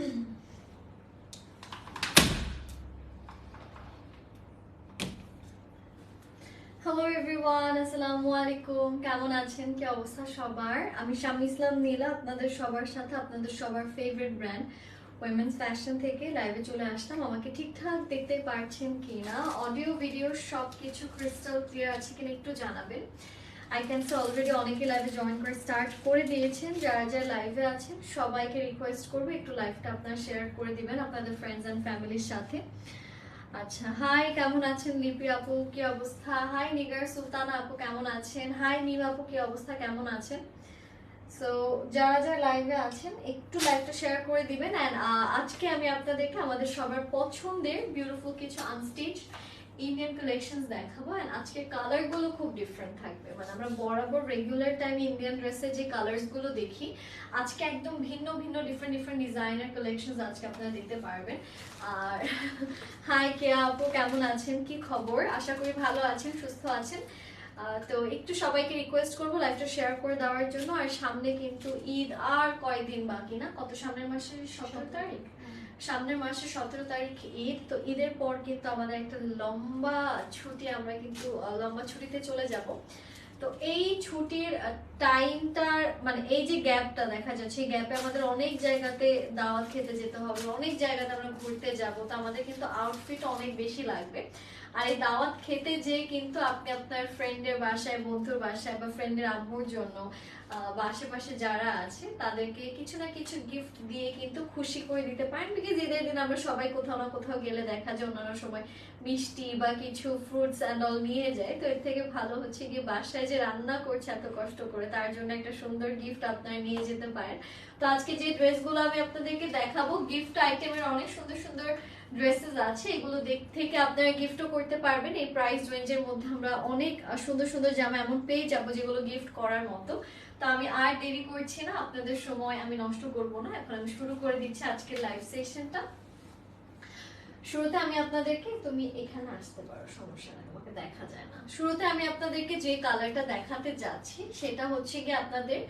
Hello everyone আসসালামু আলাইকুম কেমন আছেন? কি অবস্থা সবার? আমি শামি ইসলাম নীলা, আপনাদের সবার সাথে, আপনাদের সবার ফেভারিট ব্র্যান্ড উইমেন্স ফ্যাশন থেকে লাইভে চলে আসলাম। আমাকে ঠিকঠাক দেখতে পারছেন কি না অডিও ভিডিও সব কিছু ক্রিস্টাল ক্লিয়ার আছে কিনা একটু জানাবেন। আই ক্যান সে অলরেডি অনেকে লাইভে জয়েন করে স্টার্ট করে দিয়েছেন। যারা যারা লাইভে আছেন, সবাইকে রিকোয়েস্ট করব একটু লাইভটা আপনারা শেয়ার করে দিবেন আপনাদের ফ্রেন্ডস অ্যান্ড ফ্যামিলির সাথে। আচ্ছা হাই কেমন আছেন লিপি আপু? কি অবস্থা? হাই নিগার সুলতানা আপু, কেমন আছেন? হাই মিম আপু, কি অবস্থা? কেমন আছেন? সো যারা যারা লাইভে আছেন, একটু লাইভটা শেয়ার করে দিবেন। অ্যান্ড আজকে আমি আপনাদেরকে আমাদের সবার পছন্দের বিউটিফুল কিছু আনস্টিচ ইন্ডিয়ান কালেকশনস দেখাবো অ্যান্ড আজকে কালারগুলো খুব ডিফারেন্ট থাকবে। মানে আমরা বরাবর রেগুলার টাইমে ইন্ডিয়ান ড্রেসের যে কালার্সগুলো দেখি, আজকে একদম ভিন্ন ভিন্ন ডিফারেন্ট ডিফারেন্ট ডিজাইনের কালেকশনস আজকে আপনারা দেখতে পারবেন। আর হাই কেয়া আপু, কেমন আছেন? কি খবর? আশা করি ভালো আছেন, সুস্থ আছেন। তো একটু সবাইকে রিকোয়েস্ট করব লাইভটা শেয়ার করে দেওয়ার জন্য। আর সামনে কিন্তু ঈদ আর কয়দিন বাকি না? কত সামনের মাসে সতেরো তারিখ? সামনের মাসে সতেরো তারিখ ঈদ, তো ঈদের পর কিন্তু আমাদের একটা লম্বা ছুটি আমরা কিন্তু লম্বা ছুটিতে চলে যাব। তো এই ছুটির টাইমটার মানে এই যে গ্যাপটা দেখা যাচ্ছে, এই গ্যাপে আমাদের অনেক জায়গাতে দাওয়াত খেতে যেতে হবে, অনেক জায়গাতে আমরা ঘুরতে যাব, তো আমাদের কিন্তু আউটফিট অনেক বেশি লাগবে। আর এই দাওয়াত খেতে যে কিন্তু আপনি আপনার ফ্রেন্ডের বাসায়, বন্ধুর বাসায় বা ফ্রেন্ডের আম্মুর জন্য বা আশেপাশে যারা আছে, তাদেরকে কিছু না কিছু গিফট দিয়ে কিন্তু খুশি করে দিতে পারেন। বিকজ ঈদের দিন আমরা সবাই কোথাও না কোথাও গেলে দেখা যায় অন্যান্য সময় মিষ্টি বা কিছু ফ্রুটস অ্যান্ড অল নিয়ে যায়। তো এর থেকে ভালো হচ্ছে গিয়ে বাসায় যে রান্না করছে এত কষ্ট করে, তার জন্য একটা সুন্দর গিফট আপনারা নিয়ে যেতে পারেন। তো আজকে যে ড্রেসগুলো আমি আপনাদেরকে দেখাবো গিফট আইটেমের অনেক সুন্দর সুন্দর ড্রেসেস আছে, এগুলো দেখ থেকে আপনারা গিফটও করতে পারবেন। এই প্রাইস রেঞ্জের মধ্যে আমরা অনেক সুন্দর সুন্দর জামা এমন পেয়ে যাব যেগুলো গিফট করার মতো। তো আমি আর দেরি করছি না, আপনাদের সময় আমি নষ্ট করব না। এখন আমি শুরু করে দিচ্ছি আজকের লাইভ সেশনটা শুরুতে আমি আপনাদেরকে, তুমি এখানে আসতে পারো, সমস্যা নেই আমাকে দেখা যায় না। শুরুতে আমি আপনাদেরকে যে কালারটা দেখাতে যাচ্ছি, সেটা হচ্ছে গিয়ে আপনাদের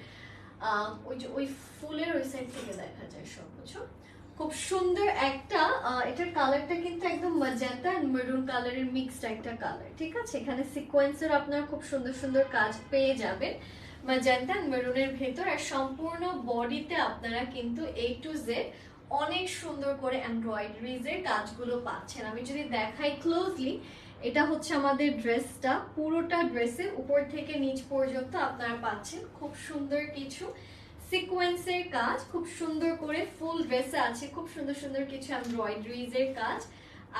ওই যে ওই ফুলের ওই সাইড থেকে দেখা যায় সব বুঝছ খুব সুন্দর একটা এটার কালারটা কিন্তু একদম ম্যাজেন্টা এন্ড মেরুন কালারের মিক্সড একটা কালার ঠিক আছে? এখানে সিকোয়েন্সের আপনার খুব সুন্দর সুন্দর কাজ পেয়ে যাবেন ম্যাজেন্টা এন্ড মেরুনের ভেতর আর সম্পূর্ণ বডিতে আপনারা কিন্তু এ টু জেড অনেক সুন্দর করে এমব্রয়ডারিজ এর কাজগুলো পাচ্ছেন। আমি যদি দেখাই ক্লোজলি এটা হচ্ছে আমাদের ড্রেসটা পুরোটা ড্রেসে উপর থেকে নিচ পর্যন্ত আপনারা পাচ্ছেন। খুব সুন্দর কিছু সিকোয়েন্সের কাজ খুব সুন্দর করে ফুল ড্রেসে আছে, খুব সুন্দর সুন্দর কিছু এমব্রয়ডারিজ এর কাজ।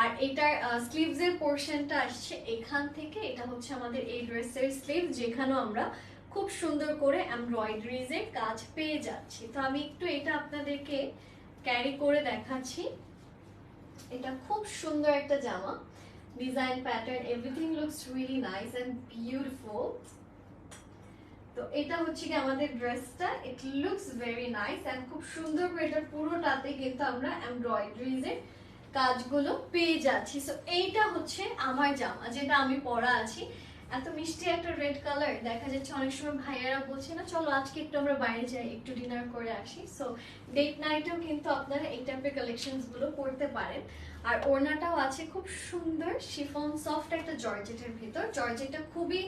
আর এটার স্লিভস এর পোর্শনটা আসছে এখান থেকে, এটা হচ্ছে আমাদের এই ড্রেসের স্লিভ যেখানেও আমরা খুব সুন্দর করে এমব্রয়ডারিজ এর কাজ পেয়ে যাচ্ছি। তো আমি একটু এটা আপনাদেরকে ক্যারি করে দেখাচ্ছি। এটা খুব সুন্দর একটা জামা। Design pattern everything looks really nice and beautiful তো এটা হচ্ছে কি আমাদের ড্রেসটা। It looks very nice and খুব সুন্দর করে এটা পুরোটাতে কিন্তু আমরা এমব্রয়ডারিজ এর কাজগুলো পেয়ে যাচ্ছি। সো এইটা হচ্ছে আমার জামা যেটা আমি পরা আছি। এত মিষ্টি একটা রেড কালার দেখা যাচ্ছে অনেক সময় ভাইয়ারা বলছে না, চলো আজকে একটু আমরা বাইরে যাই, একটু ডিনার করে আসি। সো ডেট নাইটেও কিন্তু আপনারা এই টাইপের কালেকশনসগুলো পরতে পারেন। আর ওড়নাটাও আছে খুব সুন্দর শিফন সফট একটা জর্জেটের ভিতর। জর্জেটটা খুবই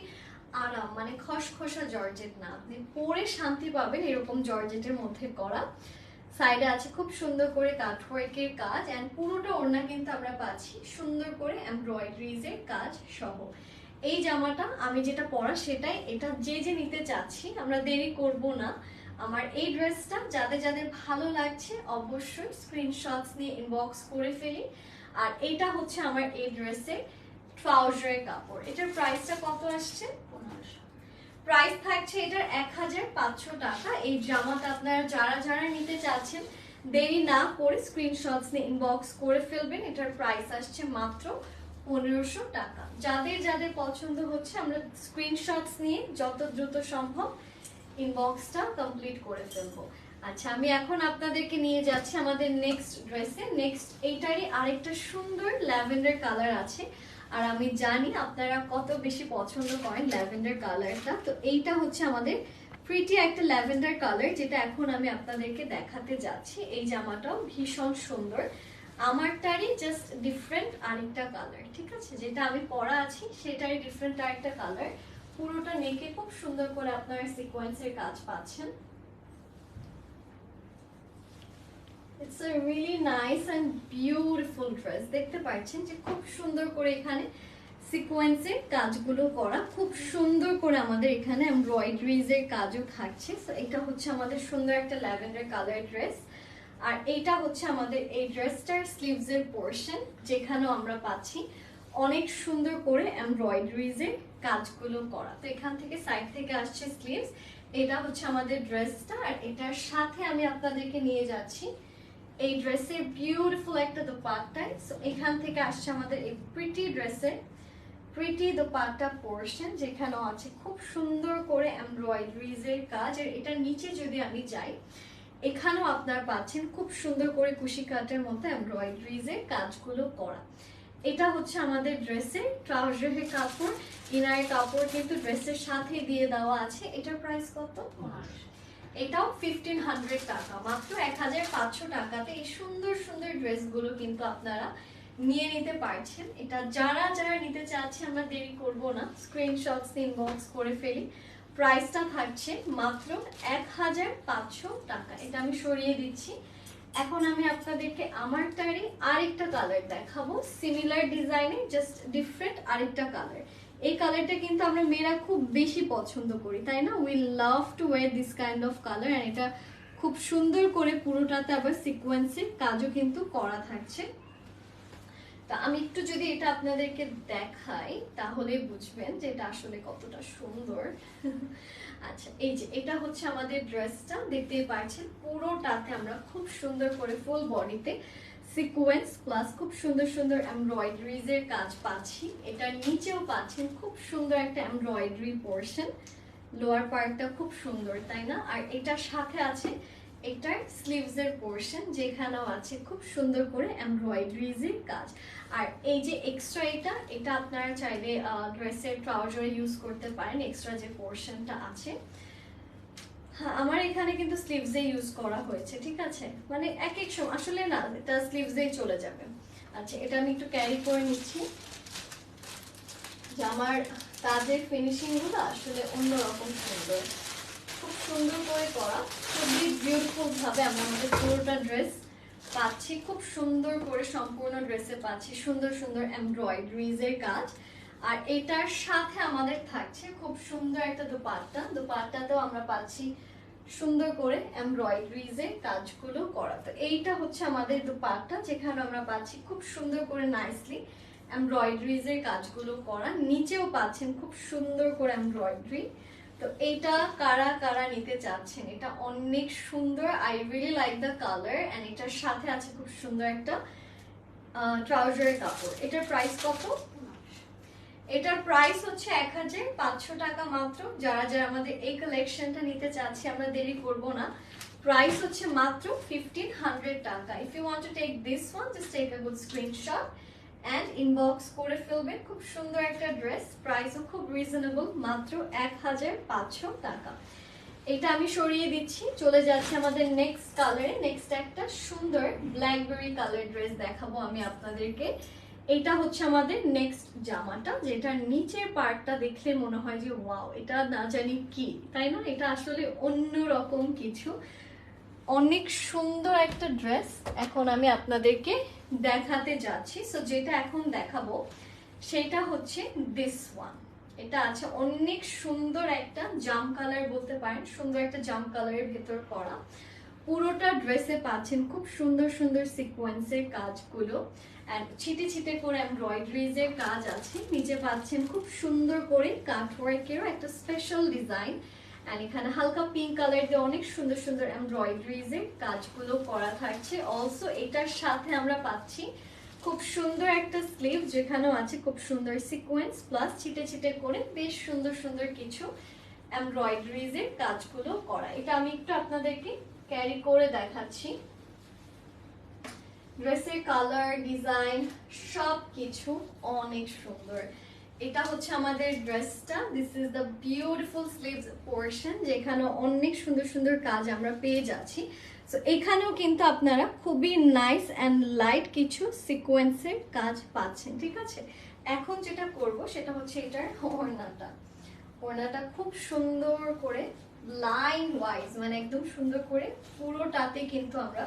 আরাম মানে খসখসা জর্জেট না। আপনি পরে শান্তি পাবেন এরকম জর্জেটের মধ্যে করা। সাইডে আছে খুব সুন্দর করে কাঠওয়ার্কের কাজ অ্যান্ড পুরোটা ওড়না কিন্তু আমরা পাচ্ছি। সুন্দর করে এমব্রয়ডারিজ এর কাজ সহ। এই জামাটা আমি যেটা পরা সেটাই, এটা যে যে নিতে চাচ্ছি, আমরা দেরি করব না। আমার এই ড্রেসটা যাদের যাদের ভালো লাগছে অবশ্যই স্ক্রিনশটস নিয়ে ইনবক্স করে ফেলি। আর এটা হচ্ছে আমার এই ড্রেসের ট্রাউজারের কাপড়। এটার প্রাইসটা কত আসছে? প্রাইস থাকছে এটার এক হাজার পাঁচশো টাকা। এই জামাটা আপনারা যারা যারা নিতে চাচ্ছেন, দেরি না করে স্ক্রিনশটস নিয়ে ইনবক্স করে ফেলবেন। এটার প্রাইস আসছে মাত্র পনেরোশো টাকা। যাদের যাদের পছন্দ হচ্ছে, আমরা স্ক্রিনশটস নিয়ে যত দ্রুত সম্ভব ইনবক্সটা কমপ্লিট করে ফেলব। আচ্ছা আমি এখন আপনাদেরকে নিয়ে যাচ্ছি আমাদের নেক্সট ড্রেসে নেক্সট এইটারই আরেকটা সুন্দর ল্যাভেন্ডার কালার আছে। আর আমি জানি আপনারা কত বেশি পছন্দ করেন ল্যাভেন্ডার কালারটা। তো এইটা হচ্ছে আমাদের প্রিটি একটা ল্যাভেন্ডার কালার, যেটা এখন আমি আপনাদেরকে দেখাতে যাচ্ছি। এই জামাটাও ভীষণ সুন্দর। আমারটারই জাস্ট ডিফারেন্ট আরেকটা কালার, ঠিক আছে? যেটা আমি পরা আছি, সেটারই ডিফারেন্ট আরেকটা কালার। পুরোটা নেকে খুব সুন্দর করে আপনারা সিকোয়েন্সের কাজ পাচ্ছেন। It's a really nice and beautiful dress দেখতে পাচ্ছেন যে খুব সুন্দর করে এখানে সিকোয়েন্সের কাজগুলো করা। খুব সুন্দর করে আমাদের এখানে এমব্রয়ডারিজের কাজও থাকছে সো এটা হচ্ছে আমাদের সুন্দর একটা ল্যাভেন্ডার কালার ড্রেস আর এইটা হচ্ছে আমাদের এই ড্রেসটার স্লিভসের পোর্শন যেখানেও আমরা পাচ্ছি অনেক সুন্দর করে এমব্রয়ডারিজের কাজগুলো করা। তো এখান থেকে সাইড থেকে আসছে স্লিভস এটা হচ্ছে আমাদের ড্রেসটা আর এটার সাথে আমি আপনাদেরকে নিয়ে যাচ্ছি। এই ড্রেসের বিউটিফুল একটা দোপাট্টায় সো এখান থেকে আসছে আমাদের এই প্রিটি ড্রেসের প্রিটি দোপাট্টা পোর্শন যেখানেও আছে খুব সুন্দর করে এমব্রয়ডারিজের কাজ, আর এটার নিচে যদি আমি যাই, এখানেও আপনারা পাচ্ছেন খুব সুন্দর করে কুশি কাটের মতো এমব্রয়ডারিজের কাজগুলো করা। এটা হচ্ছে আমাদের ড্রেসের ট্রাউজারের কাপড়, ইনারের কাপড় কিন্তু ড্রেসের সাথে দিয়ে দেওয়া আছে। এটার প্রাইস কত? এটাও ফিফটিন হান্ড্রেড টাকা, মাত্র এক হাজার পাঁচশো টাকাতে এই সুন্দর সুন্দর ড্রেসগুলো কিন্তু আপনারা নিয়ে নিতে পারছেন। এটা যারা যারা নিতে চাচ্ছে, আমরা দেরি করব না। স্ক্রিনশটস ইনবক্স করে ফেলি। প্রাইসটা থাকছে মাত্র এক হাজার পাঁচশো টাকা। এটা আমি সরিয়ে দিচ্ছি। এখন আমি আপনাদেরকে আমার আমারটারই আরেকটা কালার দেখাবো। সিমিলার ডিজাইনে জাস্ট ডিফারেন্ট আরেকটা কালার এই কালারটা কিন্তু আমরা মেয়েরা খুব বেশি পছন্দ করি, তাই না? We love to wear this kind of colour and এটা খুব সুন্দর করে পুরোটাতে আবার সিকোয়েন্সের কাজও কিন্তু করা থাকছে। তা আমি একটু যদি এটা আপনাদেরকে দেখাই, তাহলে বুঝবেন যে এটা আসলে কতটা সুন্দর। আচ্ছা এই যে, এটা হচ্ছে আমাদের ড্রেসটা দেখতেই পাচ্ছেন, পুরোটাতে আমরা খুব সুন্দর করে ফুল বডিতে সিকোয়েন্স প্লাস খুব সুন্দর সুন্দর এমব্রয়ডারিজ এর কাজ পাচ্ছি। এটার নিচেও পাচ্ছেন, খুব সুন্দর একটা এমব্রয়ডারি পোর্শন। লোয়ার পার্টটা খুব সুন্দর, তাই না? আর এটার সাথে আছে এটার স্লিভস এর পোর্শন, যেখানেও আছে খুব সুন্দর করে এমব্রয়ডারিজ এর কাজ। আর এই যে এক্সট্রা এটা এটা আপনারা চাইলে ড্রেসের ট্রাউজারে ইউজ করতে পারেন এক্সট্রা যে পোর্শনটা আছে। আমার এখানে কিন্তু স্লিভসে ইউজ করা হয়েছে, ঠিক আছে? মানে এক এক সময় আসলে না, এটা স্লিভসেই চলে যাবে। আচ্ছা এটা আমি একটু ক্যারি করে নিচ্ছি। যে আমার কাজের ফিনিশিংগুলো আসলে অন্যরকম সুন্দর। খুব সুন্দর করে করা, খুবই বিউটিফুল ভাবে আমরা আমাদের পুরোটা ড্রেস পাচ্ছি, খুব সুন্দর করে সম্পূর্ণ ড্রেসে পাচ্ছি, সুন্দর সুন্দর এমব্রয়ডারিজ এর কাজ। আর এটার সাথে আমাদের থাকছে খুব সুন্দর একটা দোপাট্টা। দোপাট্টাতেও আমরা পাচ্ছি সুন্দর করে এমব্রয়ডারিজ কাজগুলো করা। তো এইটা হচ্ছে আমাদের দোপাট্টা, যেখানে আমরা পাচ্ছি খুব সুন্দর করে নাইসলি এমব্রয়ডারিজ এর কাজগুলো করা। নিচেও পাচ্ছেন খুব সুন্দর করে এমব্রয়ডারি তো এইটা কারা কারা নিতে চাচ্ছেন? এটা অনেক সুন্দর I really like the colour and এটার সাথে আছে খুব সুন্দর একটা ট্রাউজারের কাপড়। এটার প্রাইস কত? এটার প্রাইস হচ্ছে এক হাজার পাঁচশো টাকা মাত্র। যারা যারা আমাদের এই কালেকশনটা নিতে চাচ্ছি, আমরা দেরি করব না। প্রাইস হচ্ছে মাত্র ফিফটিন হান্ড্রেড টাকা। If you want to take this one just take a good screenshot and inbox করে ফেলবেন। খুব সুন্দর একটা ড্রেস প্রাইসও খুব রিজনেবল মাত্র এক হাজার পাঁচশো টাকা। এটা আমি সরিয়ে দিচ্ছি। চলে যাচ্ছে আমাদের নেক্সট কালারে নেক্সট একটা সুন্দর ব্ল্যাকবেরি কালার ড্রেস দেখাবো আমি আপনাদেরকে। এটা হচ্ছে আমাদের নেক্সট জামাটা, যেটার নিচের পার্টটা দেখলে মনে হয় যে ওয়াও এটা না জানি কি, তাই না? এটা আসলে অন্য রকম কিছু। অনেক সুন্দর একটা ড্রেস এখন আমি আপনাদেরকে দেখাতে যাচ্ছি। সো যেটা এখন দেখাবো, সেটা হচ্ছে দিস ওয়ান এটা আছে অনেক সুন্দর একটা জাম কালার বলতে পারেন, সুন্দর একটা জাম কালারের ভেতর করা। পুরোটা ড্রেসে পাচ্ছেন খুব সুন্দর সুন্দর সিকোয়েন্সের কাজগুলো। ছিটে ছিটে করে এমব্রয়ডারিজ এর কাজ আছে। নিচে পাচ্ছেন খুব সুন্দর করে কাটওয়ার্কেরও একটা স্পেশাল ডিজাইন অ্যান্ড এখানে হালকা পিঙ্ক কালার দিয়ে অনেক সুন্দর সুন্দর এমব্রয়ডারিজ এর কাজগুলো করা থাকছে। অলসো এটার সাথে আমরা পাচ্ছি খুব সুন্দর একটা স্লিভ যেখানেও আছে খুব সুন্দর সিকোয়েন্স প্লাস ছিটে ছিটে করে বেশ সুন্দর সুন্দর কিছু এমব্রয়ডারিজ এর কাজগুলো করা। এটা আমি একটু আপনাদেরকে ক্যারি করে দেখাচ্ছি। ড্রেসের কালার ডিজাইন সব কিছু অনেক সুন্দর। এটা হচ্ছে আমাদের ড্রেসটা। This is the beautiful sleeves portion যেখানে অনেক সুন্দর সুন্দর কাজ আমরা পেয়ে যাচ্ছি। সো এখানেও কিন্তু আপনারা খুবই নাইস অ্যান্ড লাইট কিছু সিকোয়েন্সের কাজ পাচ্ছেন, ঠিক আছে? এখন যেটা করব, সেটা হচ্ছে এটার ওড়নাটা। ওড়নাটা খুব সুন্দর করে লাইন ওয়াইজ মানে একদম সুন্দর করে পুরোটাতে কিন্তু আমরা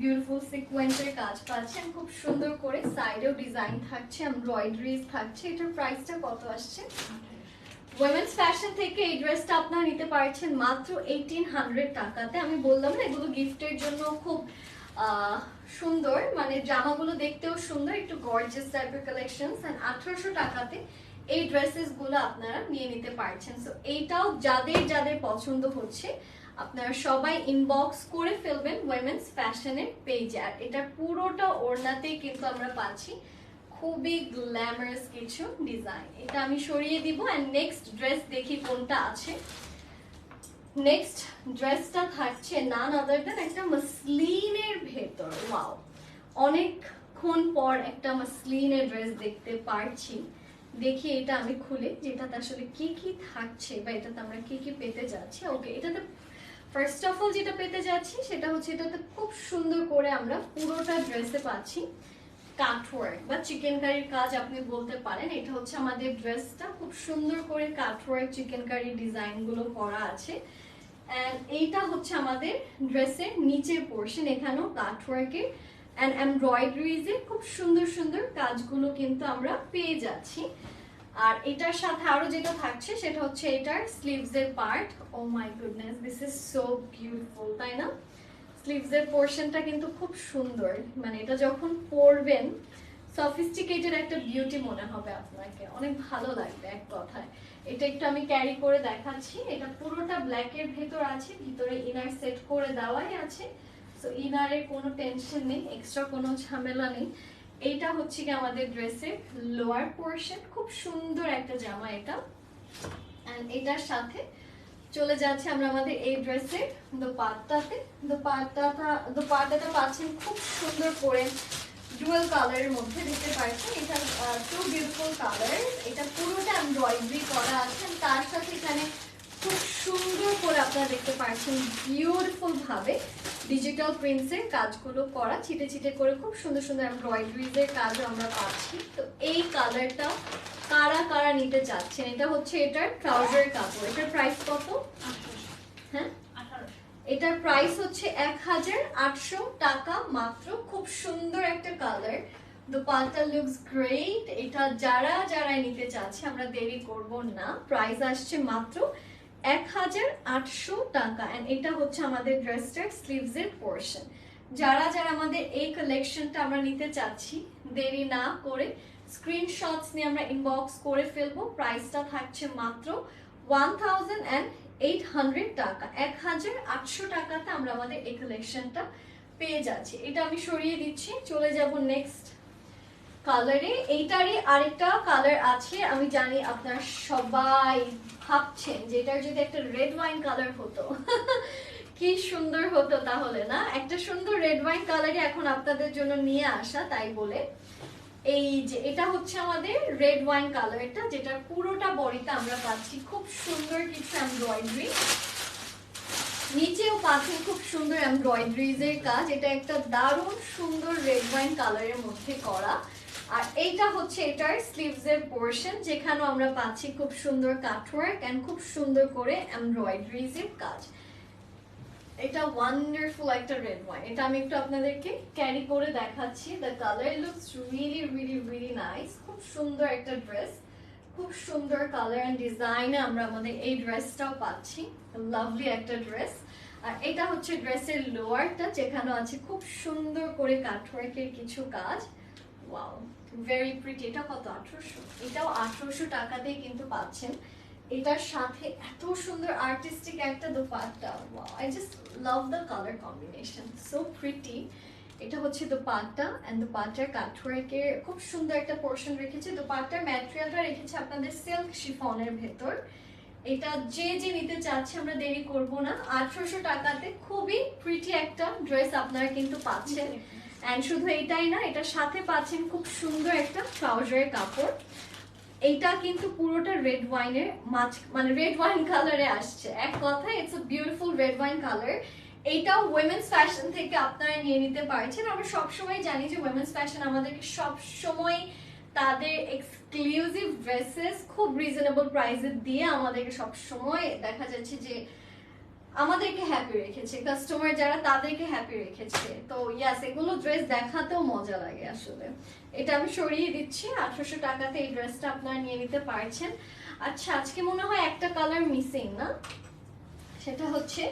বিউটিফুল সিকোয়েন্সের কাজ পাচ্ছেন, খুব সুন্দর করে সাইডেও ডিজাইন থাকছে এমব্রয়ডারিজ থাকছে, এটার প্রাইসটা কত আসছে? ওয়েমেন্স ফ্যাশন থেকে এই ড্রেসটা আপনারা নিতে পারছেন মাত্র এইটিন হান্ড্রেড টাকাতে। আমি বললাম না, এগুলো গিফটের জন্য খুব সুন্দর মানে জামাগুলো দেখতেও সুন্দর, একটু গর্জিয়াস টাইপের কালেকশন অ্যান্ড আঠারোশো টাকাতে এই ড্রেসেসগুলো আপনারা নিয়ে নিতে পারছেন। সো এইটাও যাদের যাদের পছন্দ হচ্ছে আপনারা সবাই ইনবক্স করে ফেলবেন ওয়েমেন্স ফ্যাশনের পেজে আর এটা পুরোটা ওড়নাতেই কিন্তু আমরা পাচ্ছি। খুবই গ্ল্যামারাস কিছু ডিজাইন এটা আমি সরিয়ে দিব অ্যান্ড নেক্সট ড্রেস দেখি কোনটা আছে। নেক্সট ড্রেসটা থাকছে নান আদার দেন একটা মাসলিনের ভেতর। ওয়াও অনেকক্ষণ পর একটা মাসলিনের ড্রেস দেখতে পারছি। দেখি এটা আমি খুলে, যেটাতে আসলে কি কি থাকছে বা এটাতে আমরা কি কি পেতে যাচ্ছি। ওকে এটাতে ফার্স্ট অফ অল যেটা পেতে যাচ্ছি সেটা হচ্ছে এটাতে খুব সুন্দর করে আমরা পুরোটা ড্রেসে পাচ্ছি। কাটওয়ার্ক বা চিকেন কারির কাজ আপনি বলতে পারেন। এটা হচ্ছে আমাদের ড্রেসটা খুব সুন্দর করে কাটওয়ার্ক চিকেন কারি ডিজাইনগুলো করা আছে। অ্যান্ড এইটা হচ্ছে আমাদের ড্রেসের নিচের পোর্শন এখানেও কাটওয়ার্কের অ্যান্ড এমব্রয়ডারিজে খুব সুন্দর সুন্দর কাজগুলো কিন্তু আমরা পেয়ে যাচ্ছি। আর এটার সাথে আরও যেটা থাকছে, সেটা হচ্ছে এটার স্লিভস এর part oh my goodness this is so beautiful তাই না? স্লিভস এর পোর্শনটা কিন্তু খুব সুন্দর। মানে এটা যখন পরবেন সফিস্টিকেটেড একটা বিউটি মনে হবে আপনাকে। অনেক ভালো লাগবে এক কথায়। এটা একটু আমি ক্যারি করে দেখাচ্ছি। এটা পুরোটা ব্ল্যাক এর ভেতর আছে, ভিতরে ইনার সেট করে দেওয়াই আছে। সো ইনারের কোনো টেনশন নেই এক্সট্রা কোনো ঝামেলা নেই। এইটা হচ্ছে কি আমাদের ড্রেসের লোয়ার পোর্শন খুব সুন্দর একটা জামা এটা। এটার সাথে চলে যাচ্ছে আমরা আমাদের এই ড্রেসের দোপাট্টাতে। দোপাট্টাটা দোপাট্টাটা পাচ্ছেন খুব সুন্দর করে ডুয়েল কালারের মধ্যে দিতে পাচ্ছেন? এটা টু বিউটিফুল কালার এটা পুরোটা এমব্রয়ডারি করা আছে। তার সাথে এখানে খুব সুন্দর করে আপনারা দেখতে পাচ্ছেন বিউটিফুল ভাবে ডিজিটাল প্রিন্টসের কাজগুলো করা ছিটে ছিটে করে খুব সুন্দর সুন্দর এমব্রয়ডারিজের কাজও আমরা পাচ্ছি। তো এই কালারটা কারা কারা নিতে চাচ্ছেন? এটা হচ্ছে এটার ট্রাউজার কাপড়। এটার প্রাইস কত? হ্যাঁ? এটার প্রাইস হচ্ছে এক হাজার আটশো টাকা মাত্র। খুব সুন্দর একটা কালার দোপাট্টা লুকস গ্রেট এটা যারা যারা নিতে চাচ্ছে আমরা দেরি করব না। প্রাইস আসছে মাত্র এক হাজার আটশো টাকা অ্যান্ড এটা হচ্ছে আমাদের ড্রেসটার স্লিভস এর পোর্শন যারা যারা আমাদের এই কালেকশনটা আমরা নিতে চাচ্ছি, দেরি না করে স্ক্রিনশটস নিয়ে আমরা ইনবক্স করে ফেলব। প্রাইসটা থাকছে মাত্র one thousand and eight hundred টাকা। এক হাজার আটশো টাকাতে আমরা আমাদের এই কালেকশনটা পেয়ে যাচ্ছি। এটা আমি সরিয়ে দিচ্ছি। চলে যাব নেক্সট কালারে, এইটারই আরেকটা কালার আছে, আমি জানি আপনারা সবাই ভাবছেন যে এটার যদি একটা রেড ওয়াইন কালার হতো। কি সুন্দর হতো তাহলে, না? একটা সুন্দর রেড ওয়াইন কালারই এখন আপনাদের জন্য নিয়ে আসা, তাই বলে। এই যে, এটা হচ্ছে আমাদের রেড ওয়াইন কালারটা যেটা পুরোটা বডিতে আমরা পাচ্ছি খুব সুন্দর কিছু এমব্রয়ডারি নিচেও পাচ্ছেন খুব সুন্দর এমব্রয়ডারিজ এর কাজ, এটা একটা দারুণ সুন্দর রেড ওয়াইন কালারের মধ্যে করা। আর এইটা হচ্ছে এটার স্লিভস এর পোর্শন যেখানেও আমরা পাচ্ছি খুব সুন্দর কাটওয়ার্ক এন্ড খুব সুন্দর করে এমব্রয়ডারিজ এর কাজ। এটা ওয়ান্ডারফুল একটা রেড ওয়াইন এটা আমি একটু আপনাদেরকে ক্যারি করে দেখাচ্ছি। The colour looks really really really nice খুব সুন্দর একটা ড্রেস খুব সুন্দর কালার এন্ড ডিজাইনে আমরা আমাদের এই ড্রেসটাও পাচ্ছি। লাভলি একটা ড্রেস আর এটা হচ্ছে ড্রেসের লোয়ারটা যেখানে আছে খুব সুন্দর করে কাটওয়ার্কের কিছু কাজ। ওয়াও ভেরি প্রিটি এটা কত, আঠারোশো? এটাও আঠারোশো টাকা দিয়ে কিন্তু পাচ্ছেন। এটার সাথে এত সুন্দর আর্টিস্টিক একটা dupatta I just love the colour combination so pretty এটা হচ্ছে দোপাট্টা অ্যান্ড দোপাট্টার কাটওয়ার্কের খুব সুন্দর একটা পোর্শন রেখেছে। দোপাট্টার ম্যাটেরিয়ালটা রেখেছে আপনাদের সিল্ক শিফনের ভেতর। এটা যে যে নিতে চাচ্ছে আমরা দেরি করব না। আঠারোশো টাকাতে খুবই প্রিটি একটা ড্রেস আপনারা কিন্তু পাচ্ছেন। অ্যান্ড শুধু এটাই না, এটার সাথে পাচ্ছেন খুব সুন্দর একটা ট্রাউজারের কাপড়। এইটা কিন্তু পুরোটা রেড ওয়াইনের মাছ মানে রেড ওয়াইন কালারে আসছে। এক কথা it's a beautiful red wine colour এইটাও উইমেন্স ফ্যাশন থেকে আপনারা নিয়ে নিতে পারছেন। আমরা সবসময় জানি যে উইমেন্স ফ্যাশন আমাদেরকে সবসময় তাদের এক্সক্লুসিভ ড্রেসেস খুব রিজনেবল প্রাইসে দিয়ে আমাদেরকে সবসময় দেখা যাচ্ছে যে আমাদেরকে হ্যাপি রেখেছে কাস্টমার যারা তাদেরকে হ্যাপি রেখেছে। তো ইয়াস এগুলো ড্রেস দেখাতেও মজা লাগে আসলে। এটা আমি সরিয়ে দিচ্ছি, আঠারোশো টাকাতে এই ড্রেসটা আপনারা নিয়ে নিতে পারছেন। আচ্ছা আজকে মনে হয় একটা কালার মিসিং না? সেটা হচ্ছে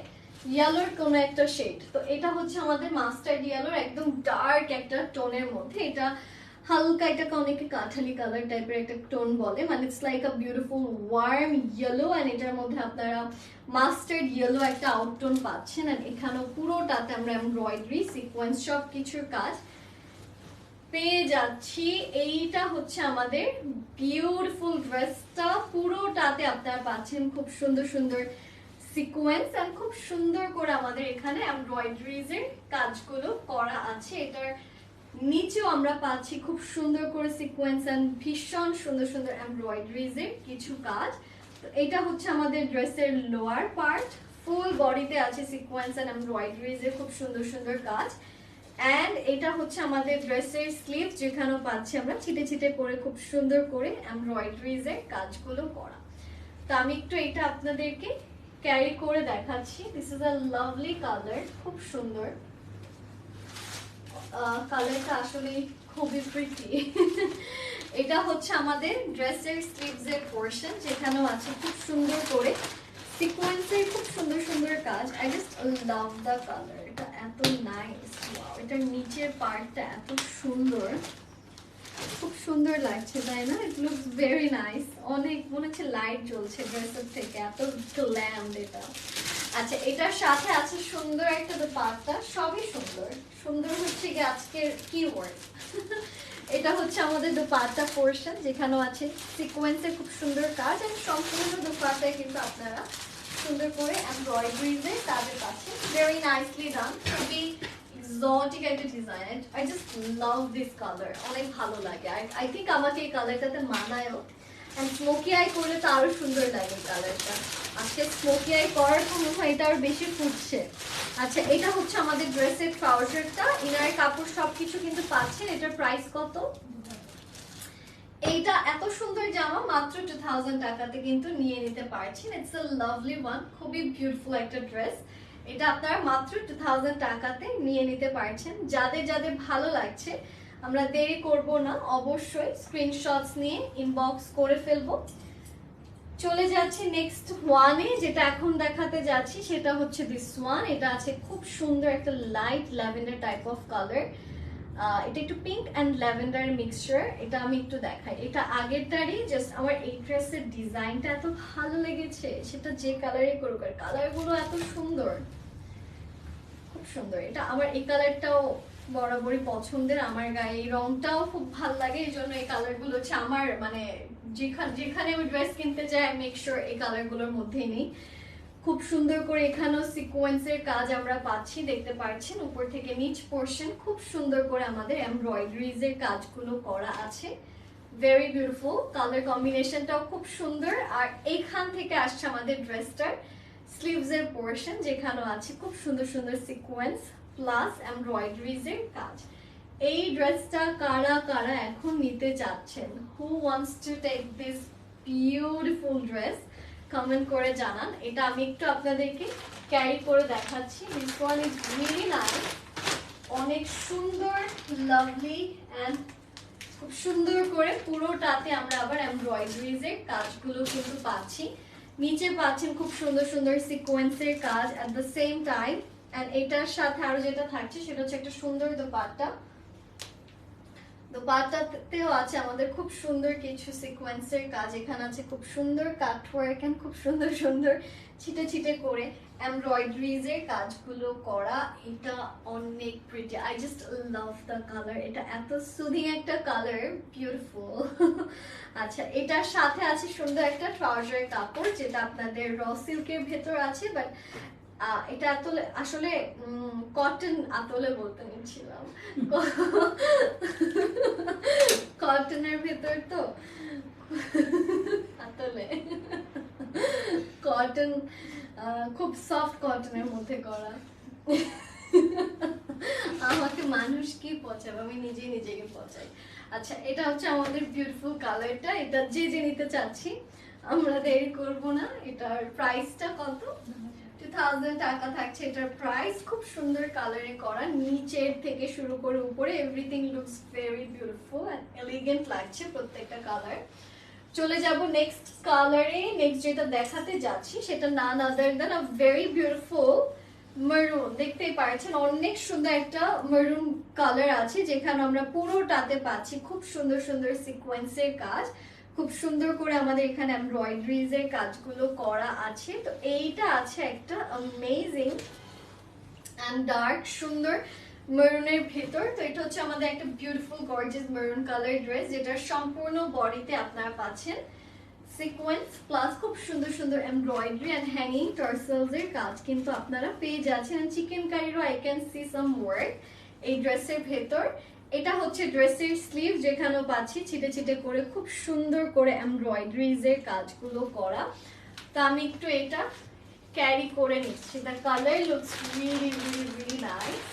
ইয়েলোর কোন একটা শেড তো এটা হচ্ছে আমাদের মাস্টার ইয়েলোর একদম ডার্ক একটা টোনের মধ্যে। এটা হালকা এটাকে অনেকে কাঠালি কালার টাইপের একটা টোন বলে। মানে it's like a beautiful warm yellow and এটার মধ্যে আপনারা মাস্টার্ড ইয়েলো একটা আউটটোন পাচ্ছেন। আর এখানেও পুরোটাতে আমরা এমব্রয়ডারি সিকোয়েন্স সব কিছুর কাজ পেয়ে যাচ্ছি। এইটা হচ্ছে আমাদের বিউটিফুল ড্রেসটা পুরোটাতে আপনারা পাচ্ছেন খুব সুন্দর সুন্দর সিকোয়েন্স আর খুব সুন্দর করে আমাদের এখানে এমব্রয়ডারিজ এর কাজগুলো করা আছে। এটার নিচেও আমরা পাচ্ছি খুব সুন্দর করে সিকোয়েন্স অ্যান্ড ভীষণ সুন্দর সুন্দর এমব্রয়ডারিজ এর কিছু কাজ। তো এটা হচ্ছে আমাদের ড্রেসের লোয়ার পার্ট ফুল বডিতে আছে সিকোয়েন্স অ্যান্ড এমব্রয়ডারিজ এর খুব সুন্দর সুন্দর কাজ। অ্যান্ড এটা হচ্ছে আমাদের ড্রেসের স্লিভ যেখানেও পাচ্ছি আমরা ছিটে ছিটে করে খুব সুন্দর করে এমব্রয়ডারিজ এর কাজগুলো করা। তো আমি একটু এটা আপনাদেরকে ক্যারি করে দেখাচ্ছি। This is a lovely colour খুব সুন্দর। কালারটা আসলে খুবই প্রিটি এটা হচ্ছে আমাদের ড্রেসের স্লিভস এর পোর্শন যেখানেও আছে খুব সুন্দর করে সিকোয়েন্সের খুব সুন্দর সুন্দর কাজ। I just love the colour এটা এত নাইস এটার নিচের পার্টটা এত সুন্দর। খুব সুন্দর লাগছে, তাই না? ইট লুকস ভেরি নাইস অনেক মনে হচ্ছে লাইট জ্বলছে ড্রেসের থেকে, এত গ্ল্যান্ড এটা। আচ্ছা এটার সাথে আছে সুন্দর একটা দোপাট্টা, সবই সুন্দর। সুন্দর হচ্ছে কি আজকের কিওয়ার্ড এটা হচ্ছে আমাদের দোপাট্টা পোর্শন যেখানেও আছে সিকোয়েন্সের খুব সুন্দর কাজ আর সম্পূর্ণ দোপাট্টায় কিন্তু আপনারা সুন্দর করে এমব্রয়ডারিজে তাদের কাছে ভেরি নাইসলি ডান খুবই এক্সোটিক একটা design I just love this colour অনেক ভালো লাগে। আই থিঙ্ক আমাকে এই কালারটাতে মানায়ও। অ্যান্ড স্মোকি আই করলে তো আরও সুন্দর লাগে কালারটা আজকে স্মোকি আই করার তো মনে হয় এটা আরও বেশি ফুটছে। আচ্ছা এটা হচ্ছে আমাদের ড্রেসের ট্রাউজারটা ইনার কাপড় সবকিছু কিন্তু পাচ্ছেন। এটার প্রাইস কত? এইটা এত সুন্দর জামা, মাত্র টু থাউজেন্ড টাকাতে কিন্তু নিয়ে নিতে পারছেন। ইটস আ লাভলি ওয়ান খুবই বিউটিফুল একটা ড্রেস এটা আপনারা মাত্র টু থাউজেন্ড টাকাতে নিয়ে নিতে পারছেন। যাদের যাদের ভালো লাগছে, আমরা দেরি করব না। অবশ্যই স্ক্রিনশটস নিয়ে ইনবক্স করে ফেলব। চলে যাচ্ছি নেক্সট ওয়ানে যেটা এখন দেখাতে যাচ্ছি, সেটা হচ্ছে দিস ওয়ান এটা আছে খুব সুন্দর একটা light lavender type of colour এটা একটু পিঙ্ক অ্যান্ড ল্যাভেন্ডার মিক্সচার এটা আমি একটু দেখাই। এটা আগের আগেরটারই জাস্ট আমার এই ড্রেসের ডিজাইনটা এত ভালো লেগেছে। সেটা যে কালারই করুক আর কালারগুলো এত সুন্দর। সুন্দর। এটা আমার এই কালারটাও বরাবরই পছন্দের। আমার গায়ে এই রংটাও খুব ভালো লাগে, এই জন্য এই কালারগুলো হচ্ছে আমার মানে যেখানে যেখানে আমি ড্রেস কিনতে যাই মেক শিওর এই কালারগুলোর মধ্যেই নেই। খুব সুন্দর করে এখানেও সিকোয়েন্সের কাজ আমরা পাচ্ছি, দেখতে পাচ্ছেন, উপর থেকে নিচ পোর্শন খুব সুন্দর করে আমাদের এমব্রয়ডারিজ এর কাজগুলো করা আছে। ভেরি বিউটিফুল কালার কম্বিনেশনটাও খুব সুন্দর। আর এইখান থেকে আসছে আমাদের ড্রেসটার স্লিভস এর পোর্শন যেখানেও আছে খুব সুন্দর সুন্দর সিকোয়েন্স প্লাস এমব্রয়ডারিজ এর কাজ। এই ড্রেসটা কারা কারা এখন নিতে চাচ্ছেন? Who wants to take this beautiful dress comment করে জানান। এটা আমি একটু আপনাদেরকে ক্যারি করে দেখাচ্ছি। This one is really nice অনেক সুন্দর লাভলি অ্যান্ড খুব সুন্দর করে পুরোটাতে আমরা আবার এমব্রয়ডারিজ এর কাজগুলো কিন্তু পাচ্ছি। নিচে পাচ্ছেন খুব সুন্দর সুন্দর সিকোয়েন্সের কাজ at the same time and এটার সাথে আরও যেটা থাকছে, সেটা হচ্ছে একটা সুন্দর দোপাট্টা। দোপাট্টাতেও আছে আমাদের খুব সুন্দর কিছু সিকোয়েন্সের কাজ। এখানে আছে খুব সুন্দর কাট ওয়ার্ক এন্ড খুব সুন্দর সুন্দর ছিটে ছিটে করে এমব্রয়ডারিজ এর কাজগুলো করা। এটা অনেক pretty I just love the colour এটা এত সুদিং একটা কালার বিউটিফুল আচ্ছা এটার সাথে আছে সুন্দর একটা ট্রাউজার কাপড়, যেটা আপনাদের র সিল্কের ভেতর আছে বাট এটা আসলে আসলে কটন আতলে বলতে নিচ্ছিলাম। কটনের ভেতর তো আতলে। কটন খুব সফট কটনের মধ্যে করা আমাকে মানুষ কি পচাবে? আমি নিজেই নিজেকে পচাই। আচ্ছা এটা হচ্ছে আমাদের বিউটিফুল কালারটা এটা যে যে নিতে চাচ্ছি, আমরা দেরি করব না। এটার প্রাইসটা কত? থাউজেন্ড টাকা থাকছে এটার প্রাইস খুব সুন্দর কালারে করা, নিচের থেকে শুরু করে উপরে everything looks very beautiful elegant লাগছে প্রত্যেকটা কালার চলে যাব নেক্সট কালারে নেক্সট যেটা দেখাতে যাচ্ছি, সেটা none other than a very beautiful maroon দেখতেই পাচ্ছেন, অনেক সুন্দর একটা মেরুন কালার আছে, যেখানে আমরা পুরোটাতে পাচ্ছি। খুব সুন্দর সুন্দর সিকোয়েন্সের কাজ। খুব সুন্দর করে আমাদের এখানে এমব্রয়ডারিজ এর কাজগুলো করা আছে। তো এইটা আছে একটা অ্যামেজিং অ্যান্ড ডার্ক সুন্দর মেরুনের ভেতর। তো এটা হচ্ছে আমাদের একটা beautiful gorgeous maroon colour dress যেটা সম্পূর্ণ বডিতে আপনারা পাচ্ছেন। সিকোয়েন্স প্লাস খুব সুন্দর সুন্দর এমব্রয়ডারি অ্যান্ড হ্যাঙ্গিং টার্সেলস এর কাজ কিন্তু আপনারা পেয়ে যাচ্ছেন। Chicken কারিরও I can see some work এই ড্রেসের ভেতর। এটা হচ্ছে ড্রেসের স্লিভ, যেখানেও পাচ্ছি ছিটে ছিটে করে, খুব সুন্দর করে এমব্রয়ডারিজ এর কাজগুলো করা। তো আমি একটু এটা ক্যারি করে নিচ্ছি। The colour looks really really really nice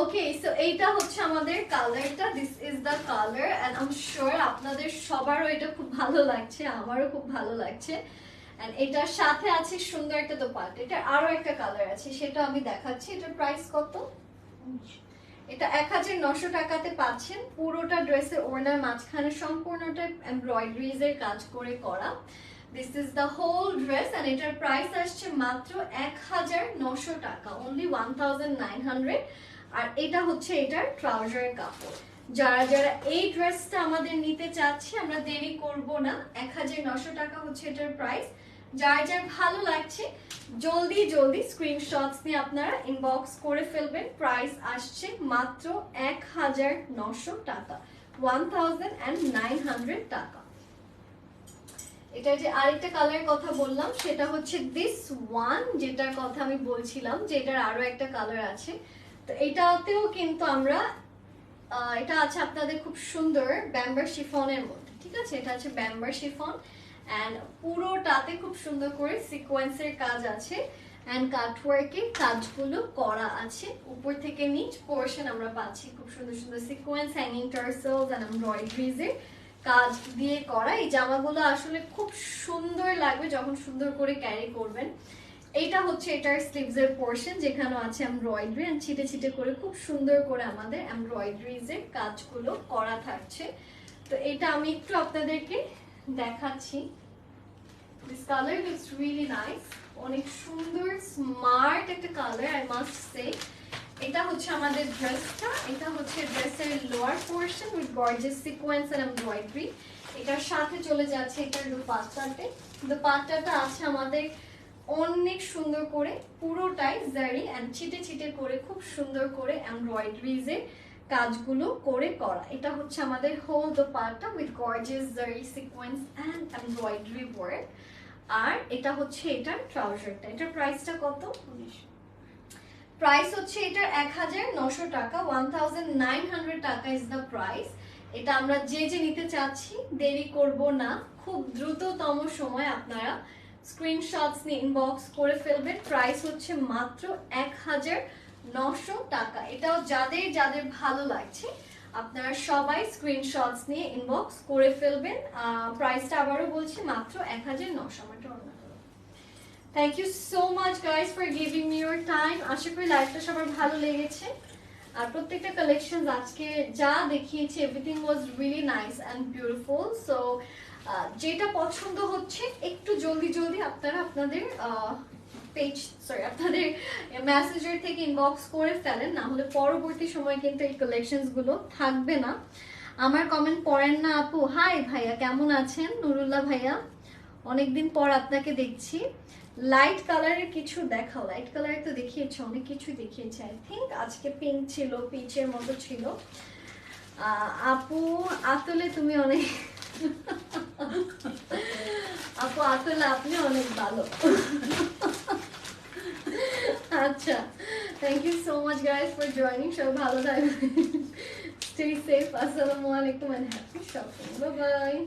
okay so এইটা হচ্ছে আমাদের কালারটা this is the colour and am sure আপনাদের সবারও এটা খুব ভালো লাগছে, আমারও খুব ভালো লাগছে। অ্যান্ড এটার সাথে আছে সুন্দর একটা দোপাট এটা আরও একটা কালার আছে, সেটা আমি দেখাচ্ছি। এটার প্রাইস কত? এটা এক হাজার নশো টাকাতে পাচ্ছেন। পুরোটা ড্রেসের ওড়নার মাঝখানে সম্পূর্ণটা এমব্রয়ডারিজ এর কাজ করে করা। This is the whole dress and এটার প্রাইস আসছে মাত্র এক হাজার নশো টাকা। Only one thousand nine hundred আর এটা হচ্ছে এটার ট্রাউজারের কাপড়। যারা যারা এই ড্রেসটা আমাদের নিতে চাচ্ছে, আমরা দেরি করব না। এক হাজার নশো টাকা হচ্ছে এটার প্রাইস যার যার ভালো লাগছে, জলদি জলদি স্ক্রিনশটস নিয়ে আপনারা ইনবক্স করে ফেলবেন। প্রাইস আসছে মাত্র এক হাজার নশো টাকা ওয়ান থাউজেন্ড টাকা। এটা যে আরেকটা কালারের কথা বললাম, সেটা হচ্ছে দিস ওয়ান যেটার কথা আমি বলছিলাম যে এটার আরও একটা কালার আছে। তো এটাতেও কিন্তু আমরা এটা আছে আপনাদের খুব সুন্দর, ব্যাম্বার শিফনের মধ্যে, ঠিক আছে? এটা আছে ব্যাম্বার শিফন। অ্যান্ড পুরোটাতে খুব সুন্দর করে সিকোয়েন্সের কাজ আছে। অ্যান্ড কাটওয়ার্কের কাজগুলো করা আছে। উপর থেকে নিচ পোর্শন আমরা পাচ্ছি খুব সুন্দর সুন্দর সিকোয়েন্স হ্যাঙ্গিং টার্সেলস অ্যান্ড এমব্রয়ডারিজের কাজ দিয়ে করা। এই জামাগুলো আসলে খুব সুন্দর লাগবে যখন সুন্দর করে ক্যারি করবেন। এইটা হচ্ছে এটার স্লিভস এর পোর্শন যেখানে আছে এমব্রয়ডারি এন্ড ছিটে ছিটে করে খুব সুন্দর করে আমাদের এমব্রয়ডারিজের কাজগুলো করা থাকছে। তো এটা আমি একটু আপনাদেরকে দেখাচ্ছি। This colour looks really nice অনেক সুন্দর স্মার্ট একটা কালার আই মাস্ট সে এটা হচ্ছে আমাদের ড্রেসটা এটা হচ্ছে ড্রেসের lower portion with gorgeous sequence and embroidery এটার সাথে চলে যাচ্ছে এটার দুপাট্টাতে। দুপাট্টাটা আছে আমাদের অনেক সুন্দর করে, পুরোটাই জারি অ্যান্ড ছিটে ছিটে করে, খুব সুন্দর করে এমব্রয়ডারিজে কাজগুলো করে করা। এটা হচ্ছে আমাদের whole the dupatta with gorgeous zari sequence and embroidery work আর এটা হচ্ছে এটার ট্রাউজারটা এটার প্রাইসটা কত? প্রাইস হচ্ছে এটার এক হাজার নশো টাকা one thousand nine hundred taka is the price এটা আমরা যে যে নিতে চাচ্ছি, দেরি করব না। খুব দ্রুততম সময় আপনারা স্ক্রিনশটস ইনবক্স করে ফেলবেন। প্রাইস হচ্ছে মাত্র এক হাজার নশো টাকা। এটাও যাদের যাদের ভালো লাগছে আপনারা সবাই স্ক্রিনশটস নিয়ে ইনবক্স করে ফেলবেন। প্রাইসটা আবারও বলছি, মাত্র এক হাজার নশো আমার thank you so much guys for giving me your time আশা করি লাইফটা সবার ভালো লেগেছে। আর প্রত্যেকটা কালেকশন আজকে যা দেখিয়েছি everything was really nice and beautiful so যেটা পছন্দ হচ্ছে, একটু জলদি জলদি আপনারা আপনাদের পেজ সরি আপনাদের মেসেজের থেকে ইনবক্স করে ফেলেন না হলে পরবর্তী সময় কিন্তু এই কালেকশনসগুলো থাকবে না। আমার কমেন্ট পড়েন না আপু। হাই ভাইয়া, কেমন আছেন? নুরুল্লাহ ভাইয়া, অনেকদিন পর আপনাকে দেখছি। লাইট কালারের কিছু দেখাও। লাইট কালারের তো দেখিয়েছে, অনেক কিছুই দেখিয়েছে। আই থিঙ্ক আজকে পিঙ্ক ছিল পিচের মতো ছিল। আপু, আতলে তুমি অনেক আপু আতলে আপনি অনেক ভালো আচ্ছা thank you so much guys for joining সবাই ভালো থাকবেন safe assalamu alaikum and happy shopping bye bye